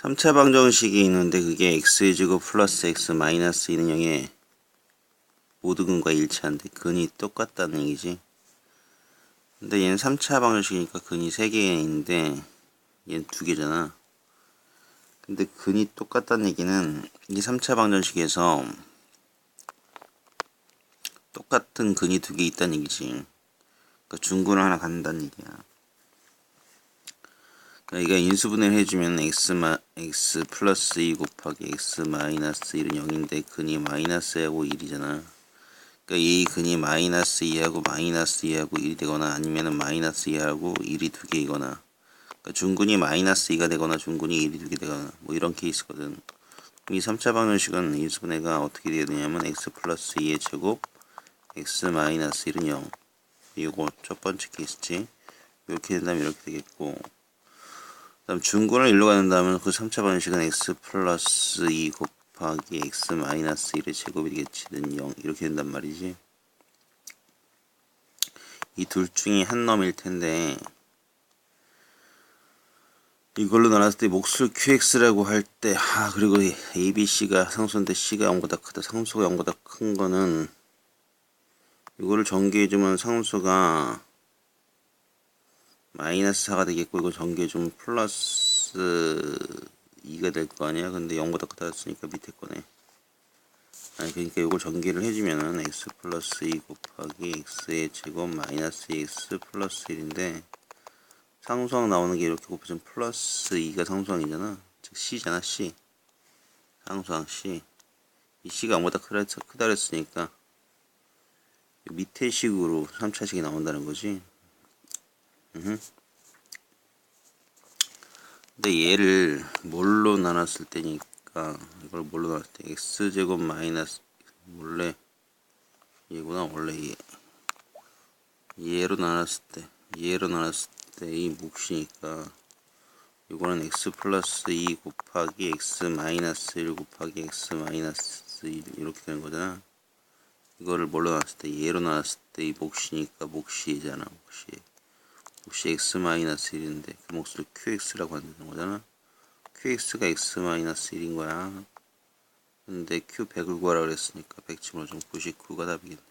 3차 방정식이 있는데 그게 x의 제곱 플러스 x 마이너스 2는 0의 모두 근과 일치한데 근이 똑같다는 얘기지. 근데 얘는 3차 방정식이니까 근이 3개 있는데 얘는 2개잖아. 근데 근이 똑같다는 얘기는 이 3차 방정식에서 똑같은 근이 두 개 있다는 얘기지. 그러니까 중근을 하나 갖는다는 얘기야. 그러니까 인수분해를 해주면 x 마 x 플러스 2 곱하기 x 마이너스 1은 0인데 근이 마이너스하고 1이잖아. 그러니까 이 근이 마이너스 2하고 마이너스 2하고 1이 되거나 아니면은 마이너스 2하고 1이 두 개이거나 그러니까 중근이 마이너스 2가 되거나 중근이 1이 두 개 되거나 뭐 이런 케이스거든. 이 3차 방정식은 인수분해가 어떻게 돼야 되냐면 x 플러스 2의 제곱 x 마이너스 1은 0 이거 첫 번째 케이스지. 이렇게 된다면 이렇게 되겠고 다음 중근을 일로 가는다면 그 3차 방식은 x 플러스 2 곱하기 x 마이너스 1의 제곱이 되겠지. 는 0. 이렇게 된단 말이지. 이 둘 중에 한 놈일 텐데 이걸로 나눴을 때 몫을 qx라고 할 때 아 그리고 a, b, c가 상수인데 c가 0보다 크다. 상수가 0보다 큰 거는 이거를 전개해주면 상수가 마이너스 4가 되겠고 이거 전개해주면 플러스 2가 될 거 아니야? 근데 0보다 크다 했으니까 밑에 거네. 아니 그러니까 이걸 전개를 해주면은 x 플러스 2 곱하기 x의 제곱 마이너스 x 플러스 1인데 상수항 나오는 게 이렇게 곱해주면 플러스 2가 상수항이잖아. 즉 c잖아 c. 상수항 c. 이 c가 0보다 크다, 크다 그랬으니까 밑에 식으로 3차식이 나온다는 거지. 근데 얘를 뭘로 나눴을 때니까 이걸 뭘로 나눴을 때 x제곱 마이너스 원래 얘구나 원래 얘. 얘로 나눴을 때 얘로 나눴을 때 이 몫이니까 이거는 x 플러스 2 곱하기 x 마이너스 1 곱하기 x 마이너스 1 이렇게 되는 거잖아. 이거를 뭘로 나눴을 때 얘로 나눴을 때 이 몫이니까 몫이 얘잖아 몫이 몫이 x 마이너스 1인데 그 몫을 qx라고 하는 거잖아. Qx가 x 마이너스 1인 거야. 근데 q 100을 구하라 그랬으니까 100 집어넣으면 99가 답이겠네